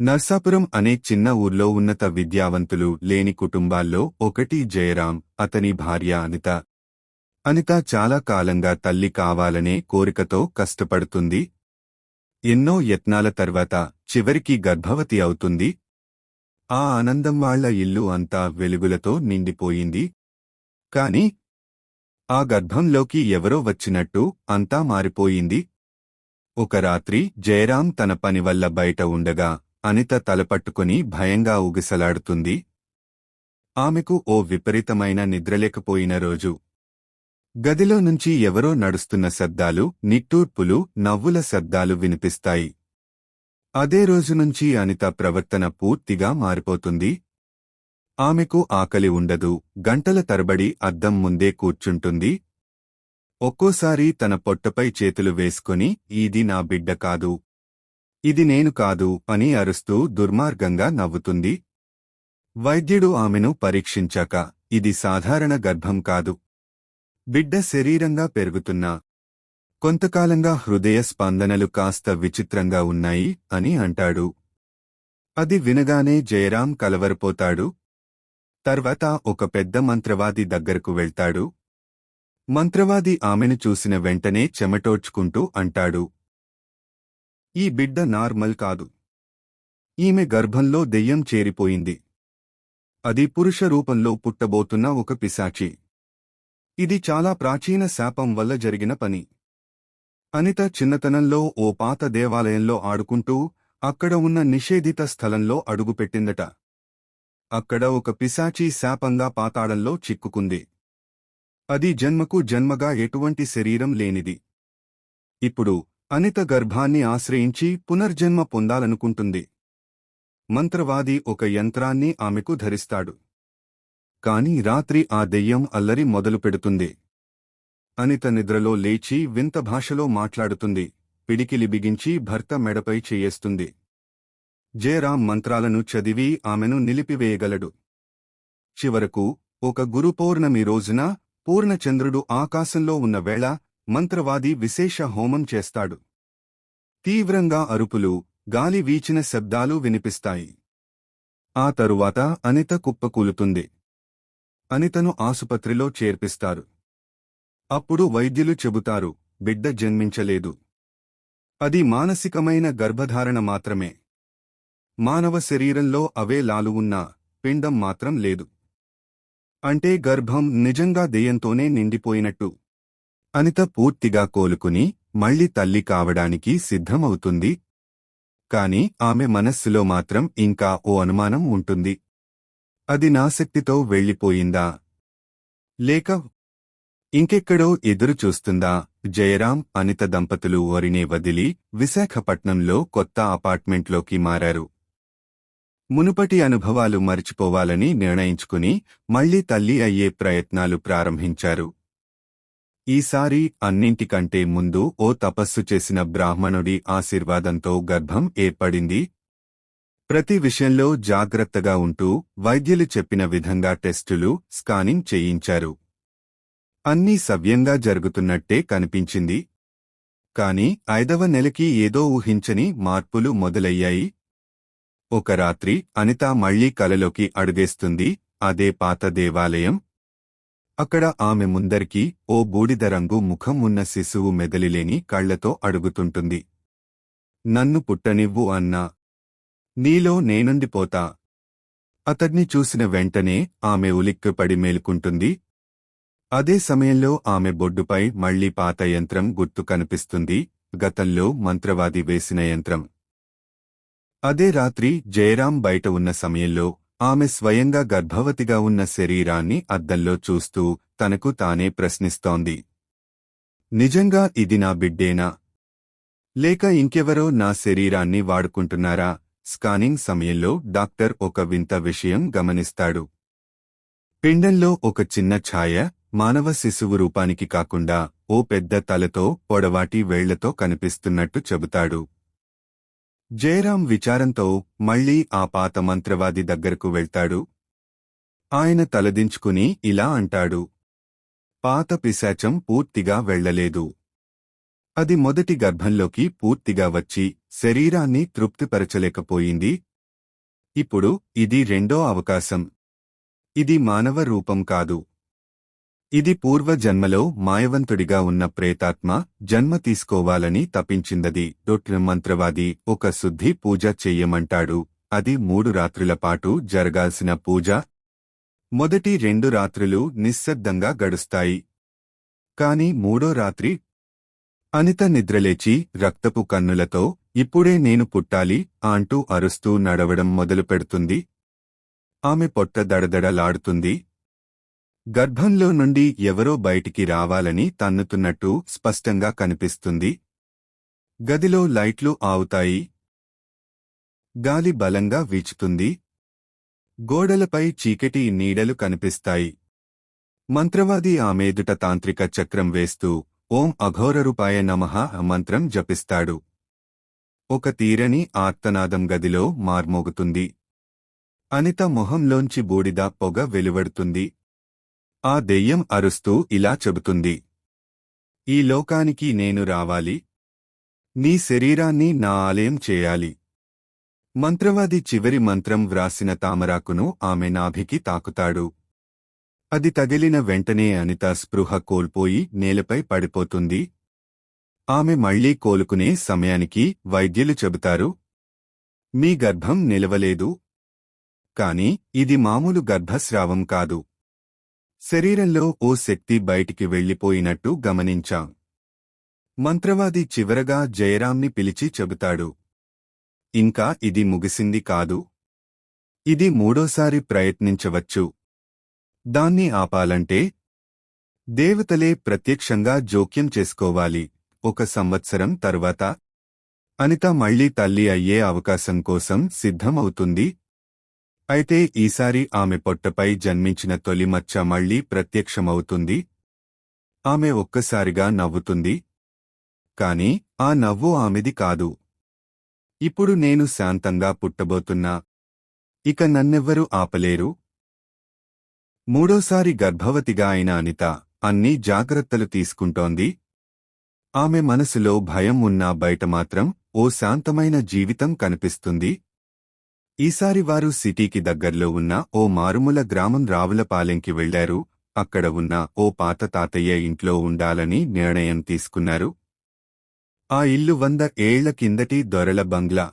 నర్సాపురం అనే చిన్న ఊర్లో ఉన్నత విద్యావంతులు లేని కుటుంబాల్లో ఒకటి జయరాం అతని భార్య అనిత. అనిత చాలా కాలంగా తల్లి కావాలనే కోరికతో కష్టపడుతుంది. ఎన్నో యత్నాల తర్వాత చివరికి గర్భవతి అవుతుంది. ఆ ఆనందం వాళ్ళ ఇల్లు అంతా వెలుగులతో నిండిపోయింది. కాని ఆ గర్భంలోకి ఎవరో వచ్చినట్టు అంతా మారిపోయింది. ఒక రాత్రి జయరాం తన పని వల్ల బయట ఉండగా అనిత తలపట్టుకుని భయంగా ఊగిసలాడుతుంది. ఆమెకు ఓ విపరీతమైన నిద్రలేకపోయిన రోజు. గదిలో నుంచి ఎవరో నడుస్తున్న శబ్దాలు నిట్టూర్పులు నవ్వుల శబ్దాలు వినిపిస్తాయి. అదే రోజు నుంచి అనిత ప్రవర్తన పూర్తిగా మారిపోతుంది. ఆమెకు ఆకలి ఉండదు గంటల తరబడి అద్దం ముందే కూర్చుంటుంది. ఒక్కోసారి తన పొట్టపై చేతులు వేసుకుని ఇది నా బిడ్డ కాదు ఇది నేను కాదు అని అరుస్తూ దుర్మార్గంగా నవ్వుతుంది. వైద్యుడు ఆమెను పరీక్షించాక ఇది సాధారణ గర్భం కాదు. బిడ్డ శరీరంగా పెరుగుతున్నా. కొంతకాలంగా హృదయ స్పందనలు కాస్త విచిత్రంగా ఉన్నాయి అని అంటాడు. అది వినగానే జయరాం కలవరపోతాడు. తర్వాత ఒక పెద్ద మంత్రవాది దగ్గరకు వెళ్తాడు. మంత్రవాది ఆమెను చూసిన వెంటనే చెమటోడ్చుకుంటూ అంటాడు. ఈ బిడ్డ నార్మల్ కాదు. ఈమె గర్భంలో దెయ్యం చేరిపోయింది. అది పురుష రూపంలో పుట్టబోతున్న ఒక పిశాచి. ఇది చాలా ప్రాచీన శాపం వల్ల జరిగిన పని. అనిత చిన్నతనంలో ఓ పాత దేవాలయంలో ఆడుకుంటూ అక్కడ ఉన్న నిషేధిత స్థలంలో అడుగుపెట్టిందట. అక్కడ ఒక పిశాచి శాపంగా పాతాళంలో చిక్కుకుంది. అది జన్మకు జన్మగా ఎటువంటి శరీరం లేనిది. ఇప్పుడు అనిత గర్భాన్ని ఆశ్రయించి పునర్జన్మ పొందాలనుకుంటుంది. మంత్రవాది ఒక యంత్రాన్ని ఆమెకు ధరిస్తాడు. కాని రాత్రి ఆ దెయ్యం అల్లరి మొదలుపెడుతుంది అనిత నిద్రలో లేచి వింత భాషలో మాట్లాడుతుంది. పిడికిలి బిగించి భర్త మెడపై చేయేస్తుంది. జయరాం మంత్రాలను చదివి ఆమెను నిలిపివేయగలడు. చివరకు ఒక గురు పౌర్ణమి రోజున పూర్ణచంద్రుడు ఆకాశంలో ఉన్న వేళ మంత్రవాది విశేష హోమం చేస్తాడు. తీవ్రంగా అరుపులు గాలి వీచిన శబ్దాలు వినిపిస్తాయి. ఆ తరువాత అనిత కుప్పకూలుతుంది అనితను ఆసుపత్రిలో చేర్పిస్తారు. అప్పుడు వైద్యులు చెబుతారు బిడ్డ జన్మించలేదు. అది మానసికమైన గర్భధారణ మాత్రమే. మానవ శరీరంలో అవే లాలు ఉన్నా పిండం మాత్రం లేదు. అంటే గర్భం నిజంగా దెయ్యంతోనే నిండిపోయినట్టు. అనిత పూర్తిగా కోలుకుని మళ్ళీ తల్లి కావడానికి సిద్ధమవుతుంది. కాని ఆమె మనస్సులో మాత్రం ఇంకా ఓ అనుమానం ఉంటుంది. అది నాశక్తితో వెళ్ళిపోయిందా? లేక ఇంకెక్కడో ఎదురు చూస్తుందా? జయరాం అనిత దంపతులు వరినే వదిలి విశాఖపట్నంలో కొత్త అపార్ట్మెంట్లోకి మారారు. మునుపటి అనుభవాలు మరిచిపోవాలని నిర్ణయించుకుని మళ్ళీ తల్లి అయ్యే ప్రయత్నాలు ప్రారంభించారు. ఈసారి అన్నింటికంటే ముందు ఓ తపస్సు చేసిన బ్రాహ్మణుడి ఆశీర్వాదంతో గర్భం ఏర్పడింది. ప్రతి విషయంలో జాగ్రత్తగా ఉంటూ వైద్యులు చెప్పిన విధంగా టెస్టులు స్కానింగ్ చేయించారు. అన్నీ సవ్యంగా జరుగుతున్నట్టే కనిపించింది. కాని ఐదవ నెలకి ఏదో ఊహించని మార్పులు మొదలయ్యాయి. ఒక రాత్రి అనిత మళ్ళీ కలలోకి అడుగేస్తుంది అదే పాత దేవాలయం అక్కడ ఆమె ముందరికి ఓ బూడిద రంగు ముఖం ఉన్న శిశువు మెదలిలేని కళ్ళతో అడుగుతుంటుంది. నన్ను పుట్టనివ్వు అన్నా. నీలో నేనుండిపోతా అతడ్ని చూసిన వెంటనే ఆమె ఉలిక్కిపడి మేలుకుంటుంది. అదే సమయంలో ఆమె బొడ్డుపై మళ్ళీ పాత యంత్రం గుర్తు కనిపిస్తుంది. గతంలో మంత్రవాది వేసిన యంత్రం. అదే రాత్రి జయరాం బయట ఉన్న సమయంలో ఆమె స్వయంగా గర్భవతిగా ఉన్న శరీరాన్ని అద్దంలో చూస్తూ తనకు తానే ప్రశ్నిస్తోంది. నిజంగా ఇది నా బిడ్డేనా? లేక ఇంకెవరో నా శరీరాన్ని వాడుకుంటున్నారా? స్కానింగ్ సమయంలో డాక్టర్ ఒక వింత విషయం గమనిస్తాడు. పిండంలో ఒక చిన్న ఛాయ మానవ శిశువు రూపానికి కాకుండా ఓ పెద్ద తలతో పొడవాటి వేళ్ళతో కనిపిస్తున్నట్టు చెబుతాడు. జయరాం విచారంతో మళ్ళీ ఆ పాత మంత్రవాది దగ్గరకు వెళ్తాడు. ఆయన తలదించుకుని ఇలా అంటాడు. పాత పిశాచం పూర్తిగా వెళ్ళలేదు అది మొదటి గర్భంలోకి పూర్తిగా వచ్చి శరీరాన్ని తృప్తిపరచలేకపోయింది. ఇప్పుడు ఇది రెండో అవకాశం. ఇది మానవ రూపం కాదు. ఇది పూర్వజన్మలో మాయవంతుడిగా ఉన్న ప్రేతాత్మ జన్మ తీసుకోవాలని తపించిందది. డొట్ల మంత్రవాది ఒక శుద్ధి పూజ చెయ్యమంటాడు. అది మూడు రాత్రుల పాటు జరగాల్సిన పూజ. మొదటి రెండు రాత్రులు నిశ్శబ్దంగా గడుస్తాయి. కాని మూడో రాత్రి అనిత నిద్రలేచి రక్తపు కన్నులతో ఇప్పుడే నేను పుట్టాలి అంటూ అరుస్తూ నడవడం మొదలుపెడుతుంది. ఆమె పొట్ట దడదడలాడుతుంది. గర్భంలో నుండి ఎవరో బయటికి రావాలని తన్నుతున్నట్టు స్పష్టంగా కనిపిస్తుంది. గదిలో లైట్లు ఆవుతాయి. గాలి బలంగా వీచుతుంది. గోడలపై చీకటి నీడలు కనిపిస్తాయి. మంత్రవాది ఆమెదుట తాంత్రిక చక్రం వేస్తూ ఓం అఘోరరూపాయ నమః మంత్రం జపిస్తాడు. ఒక తీరని ఆర్తనాదం గదిలో మార్మోగుతుంది. అనిత మొహంలోంచి బూడిద పొగ వెలువడుతుంది. ఆ దెయ్యం అరుస్తూ ఇలా చెబుతుంది. ఈ లోకానికి నేను రావాలి. నీ శరీరాన్ని నా ఆలయం చేయాలి. మంత్రవాది చివరి మంత్రం వ్రాసిన తామరాకును ఆమె నాభికి తాకుతాడు. అది తగిలిన వెంటనే అనిత స్పృహ కోల్పోయి నేలపై పడిపోతుంది. ఆమె మళ్ళీ కోలుకునే సమయానికి వైద్యులు చెబుతారు మీ గర్భం నిలవలేదు. కాని ఇది మామూలు గర్భస్రావం కాదు. శరీరంలో ఓ శక్తి బయటికి వెళ్ళిపోయినట్టు గమనించాం. మంత్రవాది చివరగా జయరాంని పిలిచి చెబుతాడు. ఇంకా ఇది ముగిసింది కాదు. ఇది మూడోసారి ప్రయత్నించవచ్చు. దాన్ని ఆపాలంటే దేవతలే ప్రత్యక్షంగా జోక్యం చేసుకోవాలి. ఒక సంవత్సరం తర్వాత అనిత మళ్ళీ తల్లి అయ్యే అవకాశం కోసం సిద్ధమవుతుంది. అయితే ఈసారి ఆమె పొట్టపై జన్మించిన తొలి మచ్చ మళ్ళీ ప్రత్యక్షమవుతుంది. ఆమె ఒక్కసారిగా నవ్వుతుంది. కాని ఆ నవ్వు ఆమెది కాదు. ఇప్పుడు నేను శాంతంగా పుట్టబోతున్నా. ఇక నన్నెవ్వరూ ఆపలేరు. మూడోసారి గర్భవతిగా అయిన అనిత అన్ని జాగ్రత్తలు తీసుకుంటోంది. ఆమె మనసులో భయం ఉన్నా బయట మాత్రం ఓ శాంతమైన జీవితం కనిపిస్తుంది. ఈసారి వారు సిటీకి దగ్గర్లో ఉన్న ఓ మారుమూల గ్రామం రావులపాలెంకి వెళ్ళారు అక్కడ ఉన్న ఓ పాత తాతయ్య ఇంట్లో ఉండాలని నిర్ణయం తీసుకున్నారు. ఆ ఇల్లు వంద ఏళ్ళ కిందటి దొరల బంగ్లా.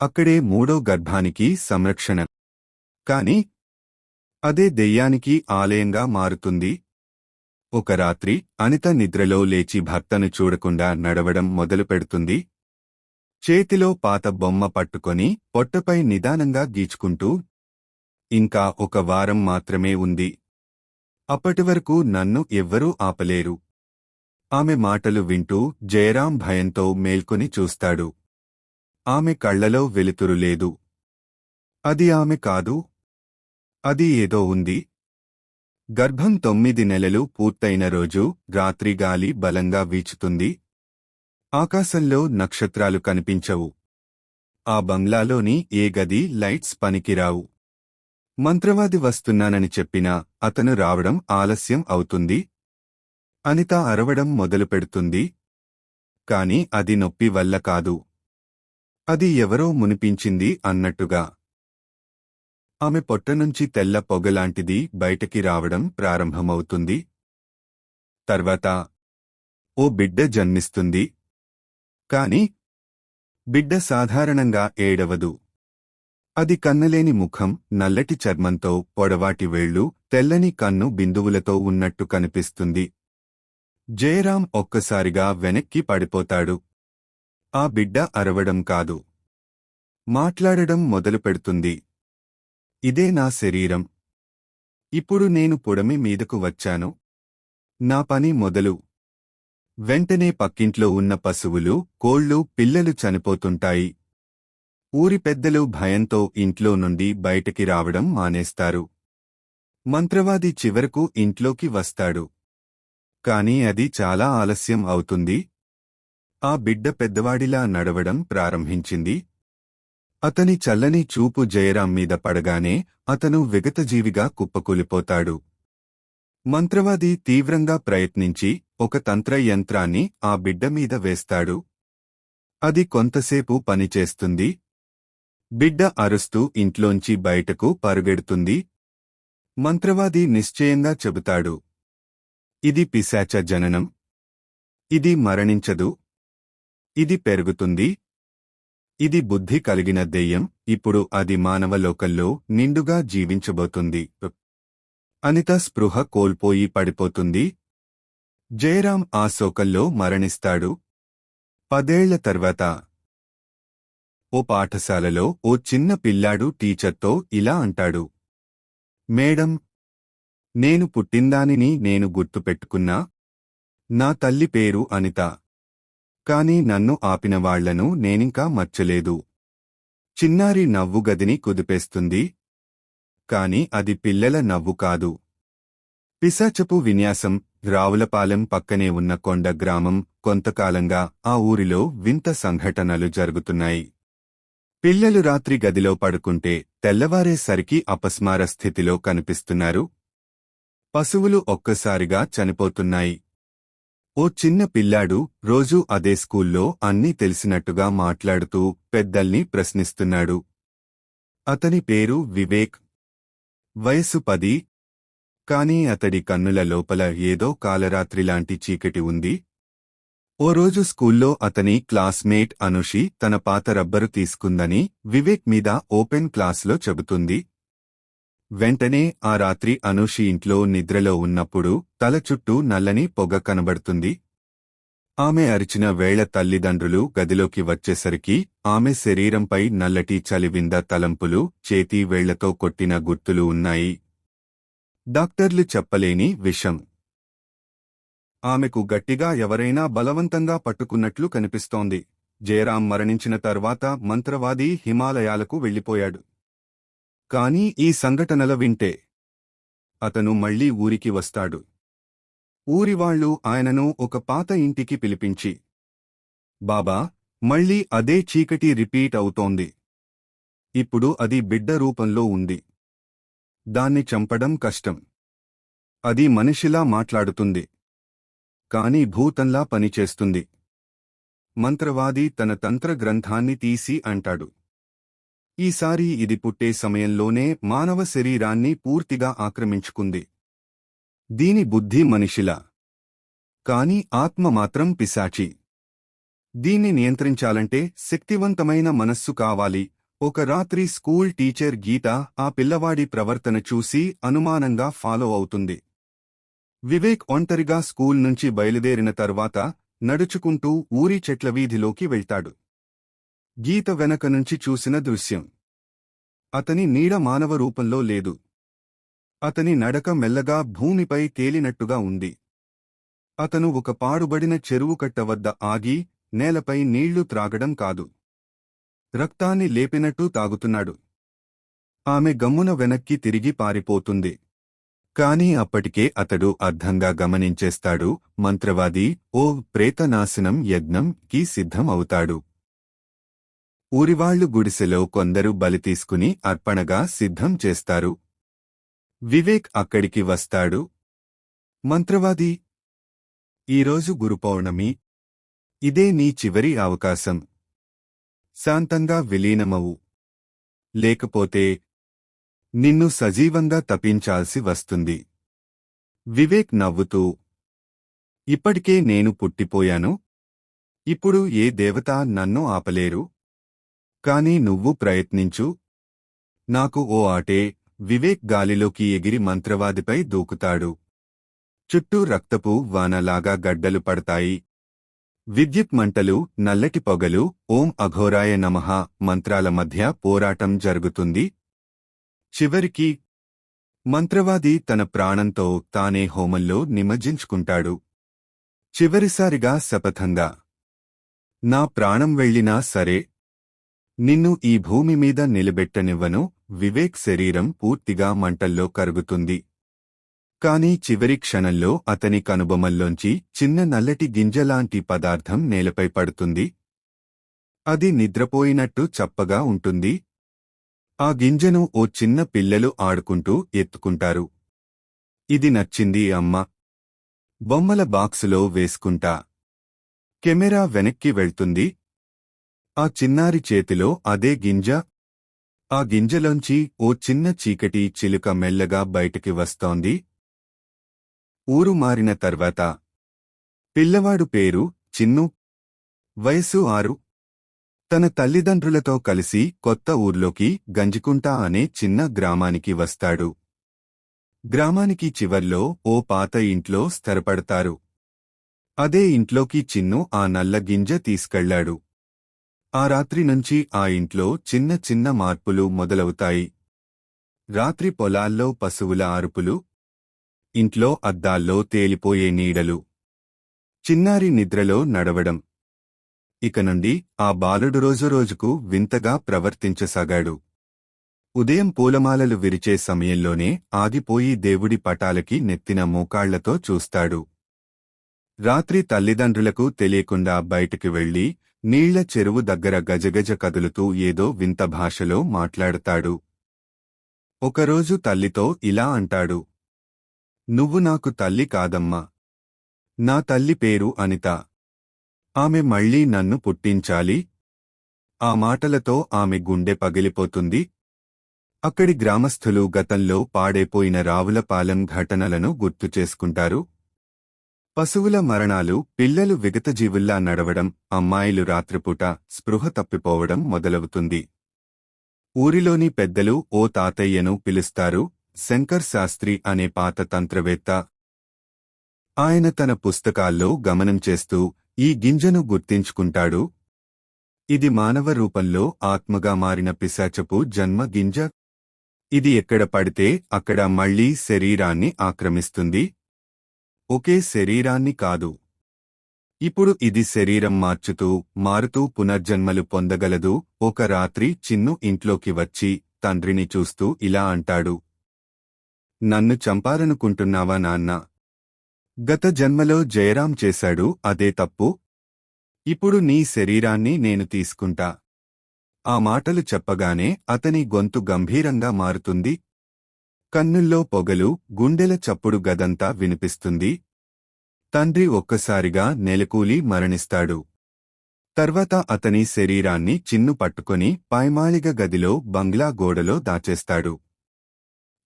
అక్కడే మూడో గర్భానికి సంరక్షణ. కాని అదే దెయ్యానికి ఆలయంగా మారుతుంది. ఒక రాత్రి అనిత నిద్రలో లేచి భర్తను చూడకుండా నడవడం మొదలుపెడుతుంది. చేతిలో పాత బొమ్మ పట్టుకొని పొట్టపై నిదానంగా గీచుకుంటూ ఇంకా ఒక వారం మాత్రమే ఉంది. అప్పటివరకు నన్ను ఎవ్వరూ ఆపలేరు ఆమె మాటలు వింటూ జయరాం భయంతో మేల్కొని చూస్తాడు. ఆమె కళ్ళలో వెలుతురు లేదు. అది ఆమె కాదు. అది ఏదో ఉంది. గర్భం తొమ్మిది నెలలు పూర్తయిన రోజు రాత్రి గాలి బలంగా వీచుతుంది. ఆకాశంలో నక్షత్రాలు కనిపించవు. ఆ బంగ్లాలోని ఏ గది లైట్స్ పనికిరావు. మంత్రవాది వస్తున్నానని చెప్పినా అతను రావడం ఆలస్యం అవుతుంది. అనిత అరవడం మొదలుపెడుతుంది. కాని అది నొప్పి వల్ల కాదు. అది ఎవరో మునిపించింది అన్నట్టుగా. ఆమె పొట్టనుంచి తెల్ల పొగలాంటిది బయటకి రావడం ప్రారంభమవుతుంది. తర్వాత ఓ బిడ్డ జన్మిస్తుంది. కాని బిడ్డ సాధారణంగా ఏడవదు. అది కన్నలేని ముఖం నల్లటి చర్మంతో పొడవాటి వేళ్ళు తెల్లని కన్ను బిందువులతో ఉన్నట్టు కనిపిస్తుంది. జయరాం ఒక్కసారిగా వెనక్కి పడిపోతాడు. ఆ బిడ్డ అరవడం కాదు. మాట్లాడడం మొదలుపెడుతుంది ఇదే నా శరీరం. ఇప్పుడు నేను పొడమి మీదకు వచ్చాను. నా పని మొదలు. వెంటనే పక్కింట్లో ఉన్న పశువులు కోళ్ళు పిల్లలు చనిపోతుంటాయి. ఊరి పెద్దలు భయంతో ఇంట్లో నుండి బయటికి రావడం మానేస్తారు. మంత్రవాది చివరకు ఇంట్లోకి వస్తాడు. కాని అది చాలా ఆలస్యం అవుతుంది. ఆ బిడ్డ పెద్దవాడిలా నడవడం ప్రారంభించింది. అతని చల్లని చూపు జయరాం మీద పడగానే అతను విగతజీవిగా కుప్పకూలిపోతాడు. మంత్రవాది తీవ్రంగా ప్రయత్నించి ఒక తంత్ర యంత్రాన్ని ఆ బిడ్డ మీద వేస్తాడు. అది కొంతసేపు పనిచేస్తుంది. బిడ్డ అరుస్తూ ఇంట్లోంచి బయటకు పరుగెడుతుంది. మంత్రవాది నిశ్చయంగా చెబుతాడు. ఇది పిశాచ జననం. ఇది మరణించదు. ఇది పెరుగుతుంది. ఇది బుద్ధి కలిగిన దెయ్యం. ఇప్పుడు అది మానవలోకల్లో నిండుగా జీవించబోతుంది. అనిత స్పృహ కోల్పోయి పడిపోతుంది. జయరాం ఆ శోకల్లో మరణిస్తాడు. పదేళ్ళ తర్వాత ఓ పాఠశాలలో ఓ చిన్న పిల్లాడు టీచర్తో ఇలా అంటాడు. మేడం నేను పుట్టిందానిని నేను గుర్తుపెట్టుకున్నా. నా తల్లి పేరు అనిత. కాని నన్ను ఆపినవాళ్ళను నేనింకా మర్చలేదు. చిన్నారి నవ్వు గదిని కుదిపేస్తుంది. కాని అది పిల్లల నవ్వు కాదు. పిశాచపు విన్యాసం రావులపాలెం పక్కనే ఉన్న కొండ గ్రామం కొంతకాలంగా ఆ ఊరిలో వింత సంఘటనలు జరుగుతున్నాయి. పిల్లలు రాత్రి గదిలో పడుకుంటే తెల్లవారేసరికి అపస్మార స్థితిలో కనిపిస్తున్నారు. పశువులు ఒక్కసారిగా చనిపోతున్నాయి. ఓ చిన్న పిల్లాడు రోజూ అదే స్కూల్లో అన్నీ తెలిసినట్టుగా మాట్లాడుతూ పెద్దల్ని ప్రశ్నిస్తున్నాడు. అతని పేరు వివేక్ వయస్సు పది. కాని అతడి కన్నుల లోపల ఏదో కాలరాత్రిలాంటి చీకటి ఉంది. ఓ రోజు స్కూల్లో అతని క్లాస్మేట్ అనుషి తన పాత రబ్బరు తీసుకుందని వివేక్ మీద ఓపెన్ క్లాస్లో చెబుతుంది. వెంటనే ఆ రాత్రి అనుషి ఇంట్లో నిద్రలో ఉన్నప్పుడు తల చుట్టూ నల్లని పొగ కనబడుతుంది. ఆమె అరిచిన వేళ తల్లిదండ్రులు గదిలోకి వచ్చేసరికి ఆమె శరీరంపై నల్లటి చలివింద తలంపులు చేతి వేళ్ళతో కొట్టిన గుర్తులు ఉన్నాయి. డాక్టర్లు చెప్పలేని విషం. ఆమెకు గట్టిగా ఎవరైనా బలవంతంగా పట్టుకున్నట్లు కనిపిస్తోంది. జయరాం మరణించిన తర్వాత మంత్రవాది హిమాలయాలకు వెళ్ళిపోయాడు. కాని ఈ సంఘటనల వింటే అతను మళ్ళీ ఊరికి వస్తాడు. ఊరివాళ్ళు ఆయనను ఒక పాత ఇంటికి పిలిపించి బాబా మళ్ళీ అదే చీకటి రిపీట్ అవుతోంది. ఇప్పుడు అది బిడ్డ రూపంలో ఉంది. దాన్ని చంపడం కష్టం. అది మనిషిలా మాట్లాడుతుంది. కాని భూతంలా పనిచేస్తుంది. మంత్రవాది తన తంత్ర గ్రంథాన్ని తీసి అంటాడు. ఈసారి ఇది పుట్టే సమయంలోనే మానవ శరీరాన్ని పూర్తిగా ఆక్రమించుకుంది. దీని బుద్ధి మనిషిలా. కాని ఆత్మ మాత్రం పిశాచి. దీన్ని నియంత్రించాలంటే శక్తివంతమైన మనస్సు కావాలి. ఒక రాత్రి స్కూల్ టీచర్ గీత ఆ పిల్లవాడి ప్రవర్తన చూసి అనుమానంగా ఫాలో అవుతుంది. వివేక్ ఒంటరిగా స్కూల్ నుంచి బయలుదేరిన తర్వాత నడుచుకుంటూ ఊరి చెట్ల వీధిలోకి వెళ్తాడు. గీత వెనక నుంచి చూసిన దృశ్యం. అతని నీడ మానవ రూపంలో లేదు. అతని నడక మెల్లగా భూమిపై తేలినట్టుగా ఉంది. అతను ఒక పాడుబడిన చెరువు కట్ట వద్ద ఆగి నేలపై నీళ్ళు త్రాగడం కాదు. రక్తాన్ని లేపినట్టు తాగుతున్నాడు. ఆమె గమ్మున వెనక్కి తిరిగి పారిపోతుంది. కాని అప్పటికే అతడు అర్థంగా గమనించేస్తాడు మంత్రవాది ఓ ప్రేతనాశనం యజ్ఞం కి సిద్ధం అవుతాడు. ఊరివాళ్ళు గుడిసెలో కొందరు బలి తీసుకుని అర్పణగా సిద్ధం చేస్తారు. వివేక్ అక్కడికి వస్తాడు. మంత్రవాది ఈరోజు గురుపౌర్ణమి ఇదే నీ చివరి అవకాశం. శాంతంగా విలీనమవు. లేకపోతే నిన్ను సజీవంగా తప్పించాల్సి వస్తుంది. వివేక్ నవ్వుతూ ఇప్పటికే నేను పుట్టిపోయాను. ఇప్పుడు ఏ దేవత నన్ను ఆపలేరు. కాని నువ్వు ప్రయత్నించు. నాకు ఓ ఆటే వివేక్ గాలిలోకి ఎగిరి మంత్రవాదిపై దూకుతాడు. చుట్టూ రక్తపు వానలాగా గడ్డలు పడతాయి. విద్యుత్ మంటలు నల్లటి పొగలు ఓం అఘోరాయ నమః మంత్రాల మధ్య పోరాటం జరుగుతుంది. చివరికి మంత్రవాది తన ప్రాణంతో తానే హోమంలో నిమజ్జించుకుంటాడు. చివరిసారిగా శపథంగా నా ప్రాణం వెళ్ళినా సరే నిన్ను ఈ భూమి మీద నిలబెట్టనివ్వను వివేక్ శరీరం పూర్తిగా మంటల్లో కరుగుతుంది. కాని చివరి క్షణంలో అతని కనుబొమల్లోంచి చిన్న నల్లటి గింజలాంటి పదార్థం నేలపై పడుతుంది. అది నిద్రపోయినట్టు చప్పగా ఉంటుంది. ఆ గింజను ఓ చిన్న పిల్లలు ఆడుకుంటూ ఎత్తుకుంటారు. ఇది నచ్చింది అమ్మ. బొమ్మల బాక్సులో వేసుకుంటా. కెమెరా వెనక్కి వెళ్తుంది. ఆ చిన్నారి చేతిలో అదే గింజ ఆ గింజలోంచి ఓ చిన్న చీకటి చిలుక మెల్లగా బయటికి వస్తోంది. ఊరు మారిన తర్వాత పిల్లవాడు పేరు చిన్ను. వయసు ఆరు. తన తల్లిదండ్రులతో కలిసి కొత్త ఊర్లోకి గంజికుంట అనే చిన్న గ్రామానికి వస్తాడు. గ్రామానికి చివర్లో ఓ పాత ఇంట్లో స్థిరపడతారు. అదే ఇంట్లోకి చిన్ను ఆ నల్ల గింజ తీసుకెళ్ళాడు. ఆ రాత్రి నుంచి ఆ ఇంట్లో చిన్న చిన్న మార్పులు మొదలవుతాయి. రాత్రి పొలాల్లో పశువుల అరుపులు ఇంట్లో అద్దాల్లో తేలిపోయే నీడలు. చిన్నారి నిద్రలో నడవడం. ఇక నుండి ఆ బాలుడు రోజురోజుకు వింతగా ప్రవర్తించసాగాడు. ఉదయం పూలమాలలు విరిచే సమయంలోనే ఆగిపోయి దేవుడి పటాలకి నెత్తిన మోకాళ్ళతో చూస్తాడు. రాత్రి తల్లిదండ్రులకు తెలియకుండా బయటికి వెళ్ళి నీళ్ళ చెరువు దగ్గర గజగజ కదులుతూ ఏదో వింత భాషలో మాట్లాడతాడు. ఒకరోజు తల్లితో ఇలా అంటాడు. నువ్వు నాకు తల్లి కాదమ్మా. నా తల్లి పేరు అనిత. ఆమె మళ్ళీ నన్ను పుట్టించాలి. ఆ మాటలతో ఆమె గుండె పగిలిపోతుంది. అక్కడి గ్రామస్థులు గతంలో పాడైపోయిన రావులపాలెం ఘటనలను గుర్తు చేసుకుంటారు. పశువుల మరణాలు పిల్లలు విగతజీవుల్లా నడవడం అమ్మాయిలు రాత్రిపూట స్పృహ తప్పిపోవడం మొదలవుతుంది. ఊరిలోని పెద్దలు ఓ తాతయ్యను పిలుస్తారు శంకర్ శాస్త్రి అనే పాత తంత్రవేత్త. ఆయన తన పుస్తకాల్లో గమనం చేస్తూ ఈ గింజను గుర్తించుకుంటాడు. ఇది మానవ రూపంలో ఆత్మగా మారిన పిశాచపు జన్మ గింజ. ఇది ఎక్కడ పడితే అక్కడ మళ్ళీ శరీరాన్ని ఆక్రమిస్తుంది. ఒకే శరీరాన్ని కాదు. ఇప్పుడు ఇది శరీరం మార్చుతూ మారుతూ పునర్జన్మలు పొందగలదు. ఒక రాత్రి చిన్ను ఇంట్లోకి వచ్చి తండ్రిని చూస్తూ ఇలా అంటాడు. నన్ను చంపాలనుకుంటున్నావా నాన్న? గత జన్మలో జయరాం చేశాడు అదే తప్పు? ఇప్పుడు నీ శరీరాన్ని నేను తీసుకుంటా. ఆ మాటలు చెప్పగానే అతని గొంతు గంభీరంగా మారుతుంది కన్నుల్లో పొగలు గుండెల చప్పుడు గదంతా వినిపిస్తుంది. తండ్రి ఒక్కసారిగా నెలకూలి మరణిస్తాడు. తర్వాత అతని శరీరాన్ని చిన్ను పట్టుకొని పైమాళిగ గదిలో బంగ్లా గోడలో దాచేస్తాడు.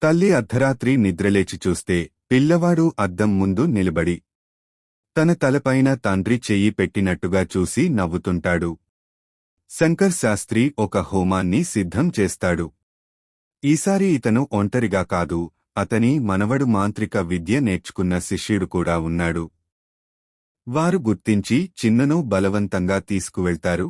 తల్లి అర్ధరాత్రి నిద్రలేచి చూస్తే పిల్లవాడు అద్దం ముందు నిలబడి తన తలపైన తండ్రి చెయ్యి పెట్టినట్టుగా చూసి నవ్వుతుంటాడు. శంకర్ శాస్త్రి ఒక హోమాన్ని సిద్ధం చేస్తాడు. ఈసారి ఇతను ఒంటరిగా కాదు అతని మనవడు మాంత్రిక విద్య నేర్చుకున్న శిష్యుడు కూడా ఉన్నాడు. వారు గుర్తించి చిన్నను బలవంతంగా తీసుకువెళ్తారు.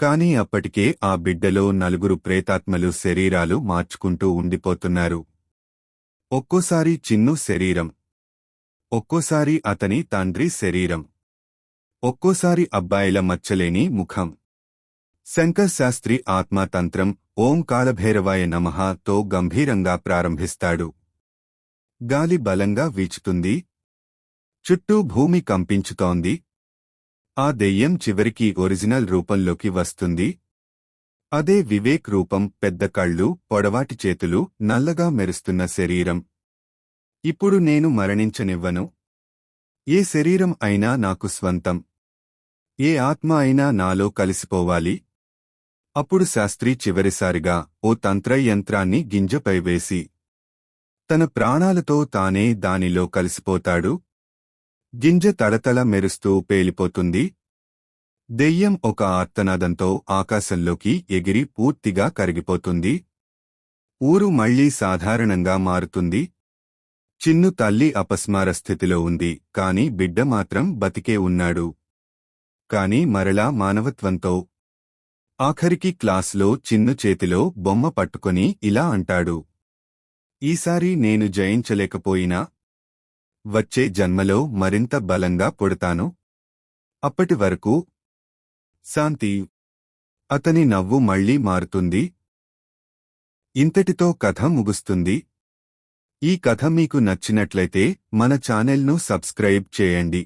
కాని అప్పటికే ఆ బిడ్డలో నలుగురు ప్రేతాత్మలు శరీరాలు మార్చుకుంటూ ఉండిపోతున్నారు. ఒక్కోసారి చిన్ను శరీరం. ఒక్కోసారి అతని తండ్రి శరీరం. ఒక్కోసారి అబ్బాయిల మచ్చలేని ముఖం. శంకర్ శాస్త్రి ఆత్మతంత్రం ఓం కాలభైరవాయ నమఃతో గంభీరంగా ప్రారంభిస్తాడు. గాలి బలంగా వీచుతుంది. చుట్టూ భూమి కంపించుతోంది. ఆ దెయ్యం చివరికి ఒరిజినల్ రూపంలోకి వస్తుంది. అదే వివేక్ రూపం పెద్ద కళ్ళు పొడవాటి చేతులు నల్లగా మెరుస్తున్న శరీరం. ఇప్పుడు నేను మరణించనివ్వను. ఏ శరీరం అయినా నాకు స్వంతం. ఏ ఆత్మ అయినా నాలో కలిసిపోవాలి. అప్పుడు శాస్త్రి చివరిసారిగా ఓ తంత్రయంత్రాన్ని గింజపై వేసి తన ప్రాణాలతో తానే దానిలో కలిసిపోతాడు. గింజ తడతల మెరుస్తూ పేలిపోతుంది. దెయ్యం ఒక ఆర్తనాదంతో ఆకాశంలోకి ఎగిరి పూర్తిగా కరిగిపోతుంది. ఊరు మళ్ళీ సాధారణంగా మారుతుంది. చిన్ను తల్లి అపస్మార స్థితిలో ఉంది కాని బిడ్డ మాత్రం బతికే ఉన్నాడు. కాని మరలా మానవత్వంతో ఆఖరికి క్లాస్లో చిన్ను చేతిలో బొమ్మ పట్టుకొని ఇలా అంటాడు. ఈసారి నేను జయించలేకపోయినా? వచ్చే జన్మలో మరింత బలంగా పుడతాను? అప్పటి వరకు? శాంతి. అతని నవ్వు మళ్ళీ మారుతుంది. ఇంతటితో కథ ముగుస్తుంది. ఈ కథ మీకు నచ్చినట్లయితే మన ఛానెల్ను సబ్స్క్రైబ్ చేయండి.